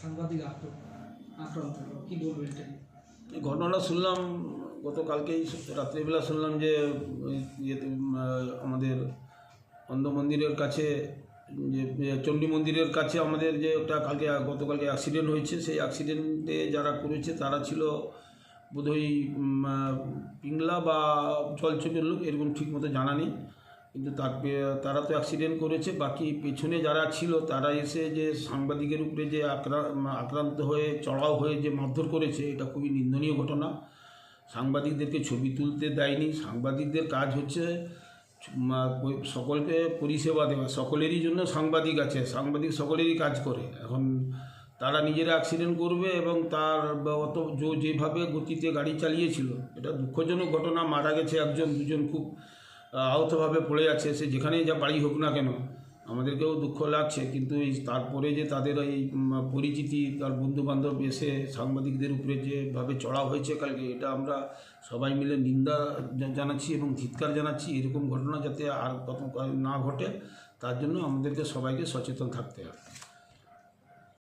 সাংবাদিক আক্রান্ত কি ঘটনাটা শুনলাম, গতকালকেই রাত্রিবেলা শুনলাম যে ইয়েতে আমাদের অন্ধ মন্দিরের কাছে, যে চণ্ডী মন্দিরের কাছে আমাদের যে একটা কালকে, গতকালকে অ্যাক্সিডেন্ট হয়েছে, সেই অ্যাক্সিডেন্টে যারা করেছে, তারা ছিল বোধহয় পিংলা বা জলচপের লোক, এরকম ঠিক মতো জানা নেই। কিন্তু তার তো অ্যাক্সিডেন্ট করেছে, বাকি পেছনে যারা ছিল, তারা এসে যে সাংবাদিকের উপরে যে আক্রা- আক্রান্ত হয়ে, চড়াও হয়ে যে মারধর করেছে, এটা খুবই নিন্দনীয় ঘটনা। সাংবাদিকদেরকে ছবি তুলতে দেয়নি। সাংবাদিকদের কাজ হচ্ছে সকলকে পরিষেবা দেওয়া। সকলেরই জন্য সাংবাদিক আছে, সাংবাদিক সকলেরই কাজ করে। এখন তারা নিজেরা অ্যাক্সিডেন্ট করবে এবং তার অত যেভাবে গতিতে গাড়ি চালিয়েছিল, এটা দুঃখজনক ঘটনা। মারা গেছে একজন, দুজন খুব আহতভাবে পড়ে আছে সে যেখানেই যা বাড়ি হোক না কেন, আমাদেরকেও দুঃখ লাগছে। কিন্তু এই তারপরে যে তাদের এই পরিচিতি, তার বন্ধু বান্ধব এসে সাংবাদিকদের উপরে যেভাবে চড়া হয়েছে কালকে, এটা আমরা সবাই মিলে নিন্দা জানাচ্ছি এবং ধিৎকার জানাচ্ছি। এরকম ঘটনা যাতে আর কত না ঘটে, তার জন্য আমাদেরকে সবাইকে সচেতন থাকতে হবে।